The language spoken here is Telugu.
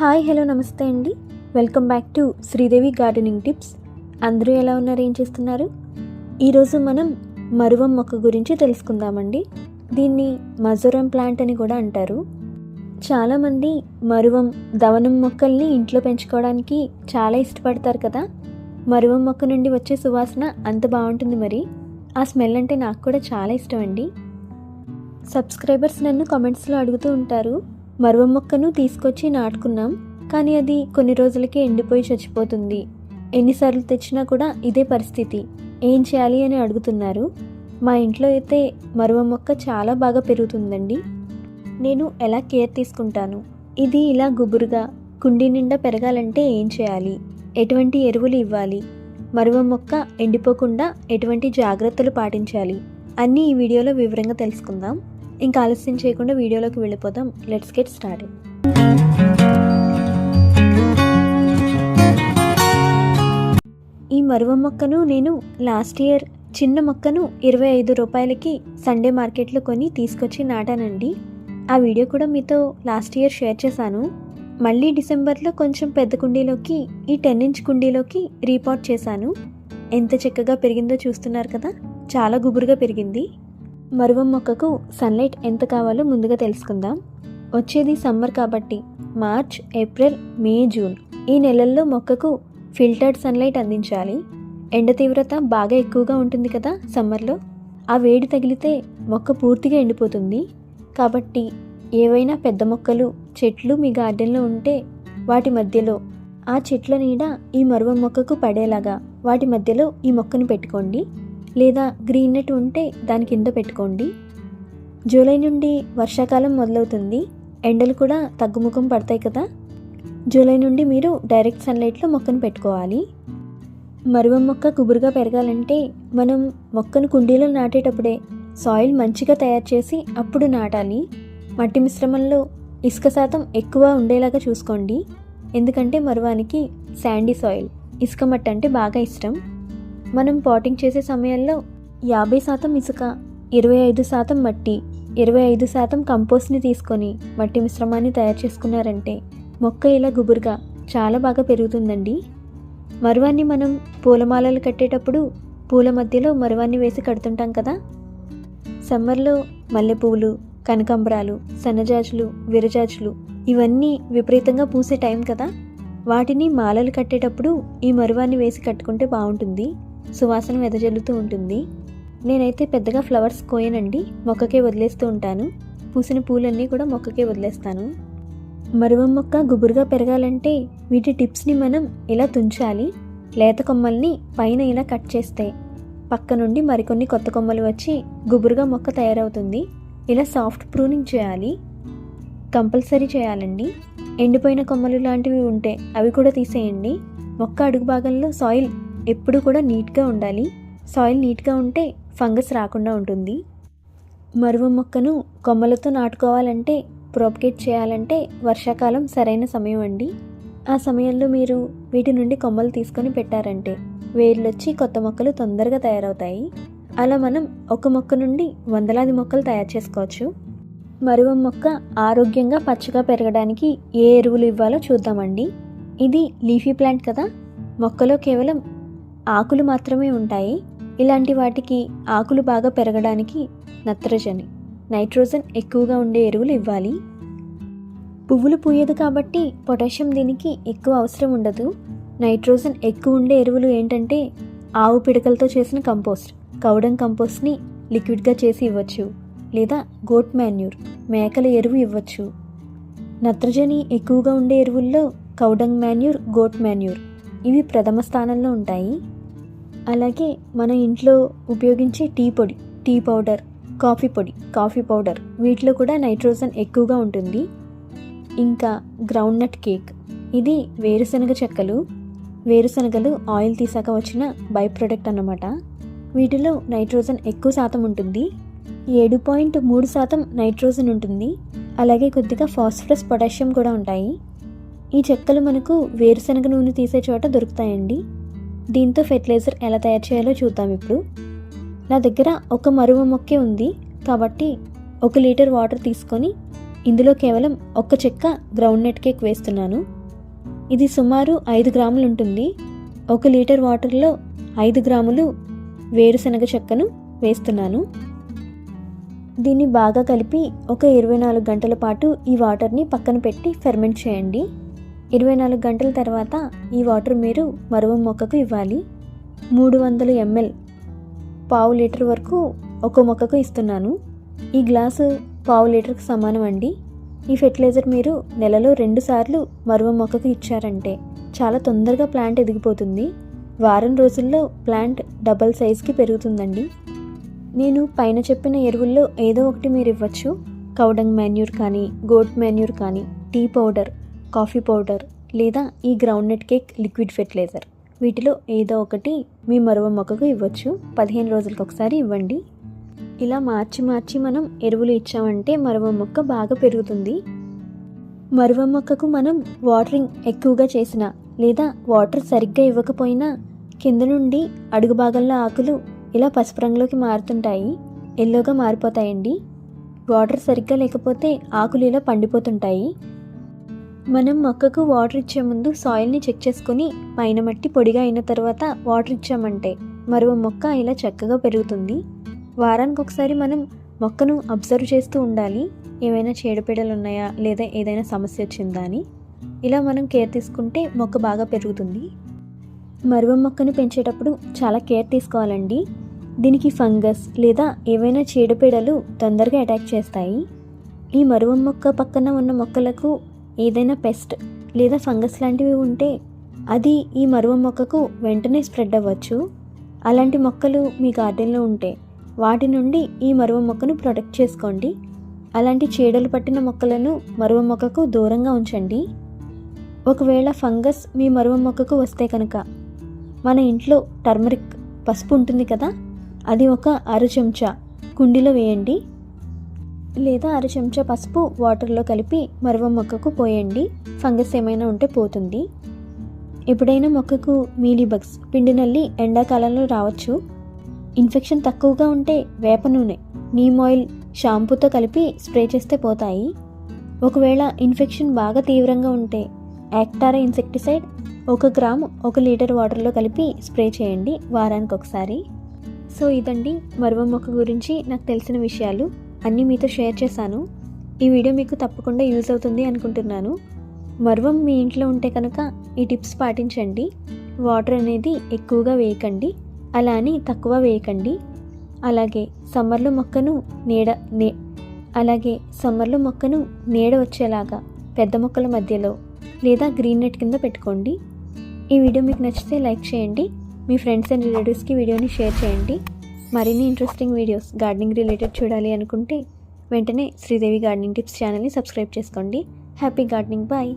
హాయ్ హలో నమస్తే అండి. Welcome back to Sridevi gardening tips. అందరూ ఎలా ఉన్నారు? ఏం చేస్తున్నారు? ఈరోజు మనం మరువం మొక్క గురించి తెలుసుకుందామండి. దీన్ని మజోరం ప్లాంట్ అని కూడా అంటారు. చాలామంది మరువం దవనం మొక్కల్ని ఇంట్లో పెంచుకోవడానికి చాలా ఇష్టపడతారు కదా. మరువం మొక్క నుండి వచ్చే సువాసన అంత బాగుంటుంది మరి. ఆ స్మెల్ అంటే నాకు కూడా చాలా ఇష్టం అండి. సబ్స్క్రైబర్స్ నన్ను కామెంట్స్లో అడుగుతూ ఉంటారు. మరువ మొక్కను తీసుకొచ్చి నాటుకున్నాం కానీ అది కొన్ని రోజులకే ఎండిపోయి చచ్చిపోతుంది. ఎన్నిసార్లు తెచ్చినా కూడా ఇదే పరిస్థితి. ఏం చేయాలి అని అడుగుతున్నారు? మా ఇంట్లో అయితే మరువ మొక్క చాలా బాగా పెరుగుతుందండి. నేను ఎలా కేర్ తీసుకుంటాను? ఇది ఇలా గుబురుగా కుండీ నిండా పెరగాలంటే ఏం చేయాలి? ఎటువంటి ఎరువులు ఇవ్వాలి? మరువ మొక్క ఎండిపోకుండా ఎటువంటి జాగ్రత్తలు పాటించాలి? అన్నీ ఈ వీడియోలో వివరంగా తెలుసుకుందాం. ఇంకా ఆలస్యం చేయకుండా వీడియోలోకి వెళ్ళిపోదాం. లెట్స్ గెట్ స్టార్ట్ ఈ మరువ మొక్కను నేను లాస్ట్ ఇయర్ చిన్న మొక్కను ఇరవై ఐదు రూపాయలకి సండే మార్కెట్లో కొని తీసుకొచ్చి నాటానండి. ఆ వీడియో కూడా మీతో లాస్ట్ ఇయర్ షేర్ చేశాను. మళ్ళీ డిసెంబర్లో కొంచెం పెద్ద కుండీలోకి ఈ టెన్ ఇంచ్ కుండీలోకి రీపాట్ చేశాను. ఎంత చక్కగా పెరిగిందో చూస్తున్నారు కదా? చాలా గుబురుగా పెరిగింది. మరువ మొక్కకు సన్లైట్ ఎంత కావాలో ముందుగా తెలుసుకుందాం. వచ్చేది సమ్మర్ కాబట్టి మార్చ్ ఏప్రిల్ మే జూన్. ఈ నెలల్లో మొక్కకు ఫిల్టర్డ్ సన్లైట్ అందించాలి. ఎండ తీవ్రత బాగా ఎక్కువగా ఉంటుంది కదా సమ్మర్లో ఆ వేడి తగిలితే మొక్క పూర్తిగా ఎండిపోతుంది. కాబట్టి ఏవైనా పెద్ద మొక్కలు చెట్లు మీ గార్డెన్లో ఉంటే వాటి మధ్యలో ఆ చెట్ల నీడ ఈ మరువ మొక్కకు పడేలాగా వాటి మధ్యలో ఈ మొక్కను పెట్టుకోండి. లేదా గ్రీన్ నెట్ ఉంటే దాని కింద పెట్టుకోండి. జూలై నుండి వర్షాకాలం మొదలవుతుంది. ఎండలు కూడా తగ్గుముఖం పడతాయి కదా. జూలై నుండి మీరు డైరెక్ట్ సన్లైట్లో మొక్కను పెట్టుకోవాలి. మరువ మొక్క కుబురుగా పెరగాలంటే మనం మొక్కను కుండీలో నాటేటప్పుడే సాయిల్ మంచిగా తయారు చేసి అప్పుడు నాటాలి. మట్టి మిశ్రమంలో ఇసుక శాతం ఎక్కువ ఉండేలాగా చూసుకోండి. ఎందుకంటే మరువానికి శాండీ సాయిల్. ఇసుక మట్టి అంటే బాగా ఇష్టం. మనం పాటింగ్ చేసే సమయంలో యాభై శాతం ఇసుక ఇరవై ఐదు శాతం మట్టి ఇరవై ఐదు శాతం కంపోస్ట్ని తీసుకొని మట్టి మిశ్రమాన్ని తయారు చేసుకున్నారంటే మొక్క ఇలా గుబురుగా చాలా బాగా పెరుగుతుందండి. మరువాన్ని మనం పూలమాలలు కట్టేటప్పుడు పూల మధ్యలో మరువాన్ని వేసి కడుతుంటాం కదా. సమ్మర్లో మల్లెపూలు కనకాంబరాలు సన్నజాజులు విరజాజులు ఇవన్నీ విపరీతంగా పూసే టైం కదా. వాటిని మాలలు కట్టేటప్పుడు ఈ మరువాన్ని వేసి కట్టుకుంటే బాగుంటుంది. సువాసన వెదజల్లుతూ ఉంటుంది. నేనైతే పెద్దగా ఫ్లవర్స్ కోయనండి. మొక్కకే వదిలేస్తూ ఉంటాను. పూసిన పూలన్నీ కూడా మొక్కకే వదిలేస్తాను. మరువం మొక్క గుబురుగా పెరగాలంటే వీటి టిప్స్ని మనం ఇలా తుంచాలి. లేత కొమ్మల్ని పైన ఇలా కట్ చేస్తే పక్క నుండి మరికొన్ని కొత్త కొమ్మలు వచ్చి గుబురుగా మొక్క తయారవుతుంది. ఇలా సాఫ్ట్ ప్రూనింగ్ చేయాలి. కంపల్సరీ చేయాలండి. ఎండిపోయిన కొమ్మలు లాంటివి ఉంటే అవి కూడా తీసేయండి. మొక్క అడుగు భాగంలో సాయిల్ ఎప్పుడు కూడా నీట్గా ఉండాలి. సాయిల్ నీట్గా ఉంటే ఫంగస్ రాకుండా ఉంటుంది. మరువ మొక్కను కొమ్మలతో నాటుకోవాలంటే ప్రోపకేట్ చేయాలంటే వర్షాకాలం సరైన సమయం అండి. ఆ సమయంలో మీరు వీటి నుండి కొమ్మలు తీసుకొని పెట్టారంటే వేర్లొచ్చి కొత్త మొక్కలు తొందరగా తయారవుతాయి. అలా మనం ఒక మొక్క నుండి వందలాది మొక్కలు తయారు చేసుకోవచ్చు. మరువ మొక్క ఆరోగ్యంగా పచ్చగా పెరగడానికి ఏ ఎరువులు ఇవ్వాలో చూద్దామండి. ఇది లీఫీ ప్లాంట్ కదా. మొక్కలో కేవలం ఆకులు మాత్రమే ఉంటాయి. ఇలాంటి వాటికి ఆకులు బాగా పెరగడానికి నత్రజని నైట్రోజన్ ఎక్కువగా ఉండే ఎరువులు ఇవ్వాలి. పువ్వులు పూయదు కాబట్టి పొటాషియం దీనికి ఎక్కువ అవసరం ఉండదు. నైట్రోజన్ ఎక్కువ ఉండే ఎరువులు ఏంటంటే ఆవు పిడకలతో చేసిన కంపోస్ట్ కౌడం కంపోస్ట్ని లిక్విడ్గా చేసి ఇవ్వచ్చు. లేదా గోట్ మాన్యూర్ మేకల ఎరువు ఇవ్వచ్చు. నత్రజని ఎక్కువగా ఉండే ఎరువుల్లో కౌడంగ్ మాన్యూర్ గోట్ మాన్యూర్ ఇవి ప్రథమ స్థానంలో ఉంటాయి. అలాగే మన ఇంట్లో ఉపయోగించే టీ పొడి టీ పౌడర్ కాఫీ పొడి కాఫీ పౌడర్ వీటిలో కూడా నైట్రోజన్ ఎక్కువగా ఉంటుంది. ఇంకా గ్రౌండ్ నట్ కేక్ ఇది వేరుశనగ చెక్కలు వేరుశనగలు ఆయిల్ తీసాక వచ్చిన బై ప్రొడక్ట్ అన్నమాట. వీటిలో నైట్రోజన్ ఎక్కువ శాతం ఉంటుంది. ఏడు పాయింట్ మూడు శాతం నైట్రోజన్ ఉంటుంది. అలాగే కొద్దిగా ఫాస్ఫరస్ పొటాషియం కూడా ఉంటాయి. ఈ చెక్కలు మనకు వేరుశనగ నూనె తీసే చోట దొరుకుతాయండి. దీంతో ఫెర్టిలైజర్ ఎలా తయారు చేయాలో చూద్దాం ఇప్పుడు. నా దగ్గర ఒక మరువ మొక్కే ఉంది. కాబట్టి ఒక లీటర్ వాటర్ తీసుకొని ఇందులో కేవలం ఒక్క చెక్క గ్రౌండ్ నెట్ కేక్ వేస్తున్నాను. ఇది సుమారు ఐదు గ్రాములు ఉంటుంది. ఒక లీటర్ వాటర్లో ఐదు గ్రాములు వేరుశనగ చెక్కను వేస్తున్నాను. దీన్ని బాగా కలిపి ఒక ఇరవై నాలుగు గంటల పాటు ఈ వాటర్ని పక్కన పెట్టి ఫెర్మెంట్ చేయండి. ఇరవై నాలుగు గంటల తర్వాత ఈ వాటర్ మీరు మరువం మొక్కకు ఇవ్వాలి. మూడు వందల ఎంఎల్ పావు లీటర్ వరకు ఒక మొక్కకు ఇస్తున్నాను. ఈ గ్లాసు పావు లీటర్కి సమానం అండి. ఈ ఫెర్టిలైజర్ మీరు నెలలో రెండు సార్లు మరువ మొక్కకు ఇచ్చారంటే చాలా తొందరగా ప్లాంట్ ఎదిగిపోతుంది. వారం రోజుల్లో ప్లాంట్ డబల్ సైజ్కి పెరుగుతుందండి. నేను పైన చెప్పిన ఎరువుల్లో ఏదో ఒకటి మీరు ఇవ్వచ్చు. కౌడంగ్ మాన్యూర్ కానీ గోట్ మాన్యూర్ కానీ టీ పౌడర్ కాఫీ పౌడర్ లేదా ఈ గ్రౌండ్నట్ కేక్ లిక్విడ్ ఫెర్టిలైజర్ వీటిలో ఏదో ఒకటి మీ మరువ మొక్కకు ఇవ్వచ్చు. పదిహేను రోజులకు ఒకసారి ఇవ్వండి. ఇలా మార్చి మార్చి మనం ఎరువులు ఇచ్చామంటే మరవ మొక్క బాగా పెరుగుతుంది. మరువ మొక్కకు మనం వాటరింగ్ ఎక్కువగా చేసిన లేదా వాటర్ సరిగ్గా ఇవ్వకపోయినా కింద నుండి అడుగు భాగంలో ఆకులు ఇలా పసుపు రంగులోకి మారుతుంటాయి. ఎల్లోగా మారిపోతాయండి. వాటర్ సరిగ్గా లేకపోతే ఆకులు ఇలా పండిపోతుంటాయి. మనం మొక్కకు వాటర్ ఇచ్చే ముందు సాయిల్ని చెక్ చేసుకొని పైన మట్టి పొడిగా అయిన తర్వాత వాటర్ ఇచ్చామంటే మరో మొక్క ఇలా చక్కగా పెరుగుతుంది. వారానికి ఒకసారి మనం మొక్కను అబ్జర్వ్ చేస్తూ ఉండాలి. ఏమైనా చీడపీడలు ఉన్నాయా? లేదా ఏదైనా సమస్య వచ్చిందా అని. ఇలా మనం కేర్ తీసుకుంటే మొక్క బాగా పెరుగుతుంది. మరువ మొక్కను పెంచేటప్పుడు చాలా కేర్ తీసుకోవాలండి. దీనికి ఫంగస్ లేదా ఏవైనా చీడపీడలు తొందరగా అటాక్ చేస్తాయి. ఈ మరువ మొక్క పక్కన ఉన్న మొక్కలకు ఏదైనా పెస్ట్ లేదా ఫంగస్ లాంటివి ఉంటే అది ఈ మరువ మొక్కకు వెంటనే స్ప్రెడ్ అవ్వచ్చు. అలాంటి మొక్కలు మీ గార్డెన్లో ఉంటే వాటి నుండి ఈ మరువ మొక్కను ప్రొటెక్ట్ చేసుకోండి. అలాంటి చీడలు పట్టిన మొక్కలను మరువ మొక్కకు దూరంగా ఉంచండి. ఒకవేళ ఫంగస్ మీ మరువ మొక్కకు వస్తే కనుక మన ఇంట్లో టర్మరిక్ పసుపు ఉంటుంది కదా అది ఒక అర చెంచా కుండీలో వేయండి. లేదా అర చెంచా పసుపు వాటర్లో కలిపి మరవ మొక్కకు పోయండి. ఫంగస్ ఏమైనా ఉంటే పోతుంది. ఎప్పుడైనా మొక్కకు మీలీ బగ్స్ పిండి నల్లి ఎండాకాలంలో రావచ్చు. ఇన్ఫెక్షన్ తక్కువగా ఉంటే వేప నూనె నీమ్ ఆయిల్ షాంపూతో కలిపి స్ప్రే చేస్తే పోతాయి. ఒకవేళ ఇన్ఫెక్షన్ బాగా తీవ్రంగా ఉంటే యాక్టారా ఇన్సెక్టిసైడ్ ఒక గ్రామ్ ఒక లీటర్ వాటర్లో కలిపి స్ప్రే చేయండి వారానికి ఒకసారి సో ఇదండి మరువ మొక్క గురించి నాకు తెలిసిన విషయాలు. అన్నీ మీతో షేర్ చేశాను. ఈ వీడియో మీకు తప్పకుండా యూజ్ అవుతుంది అనుకుంటున్నాను. మర్వం మీ ఇంట్లో ఉంటే కనుక ఈ టిప్స్ పాటించండి. వాటర్ అనేది ఎక్కువగా వేయకండి. అలా అని తక్కువ వేయకండి. అలాగే సమ్మర్లో మొక్కను నీడ నే అలాగే సమ్మర్లో మొక్కను నీడ వచ్చేలాగా పెద్ద మొక్కల మధ్యలో లేదా గ్రీన్ నెట్ కింద పెట్టుకోండి. ఈ వీడియో మీకు నచ్చితే లైక్ చేయండి. మీ ఫ్రెండ్స్ అండ్ రిలేటివ్స్కి వీడియోని షేర్ చేయండి. మరిన్ని ఇంట్రెస్టింగ్ వీడియోస్ గార్డెనింగ్ రిలేటెడ్ చూడాలి అనుకుంటే వెంటనే శ్రీదేవి గార్డెనింగ్ టిప్స్ ఛానల్ని సబ్స్క్రైబ్ చేసుకోండి. Happy gardening bye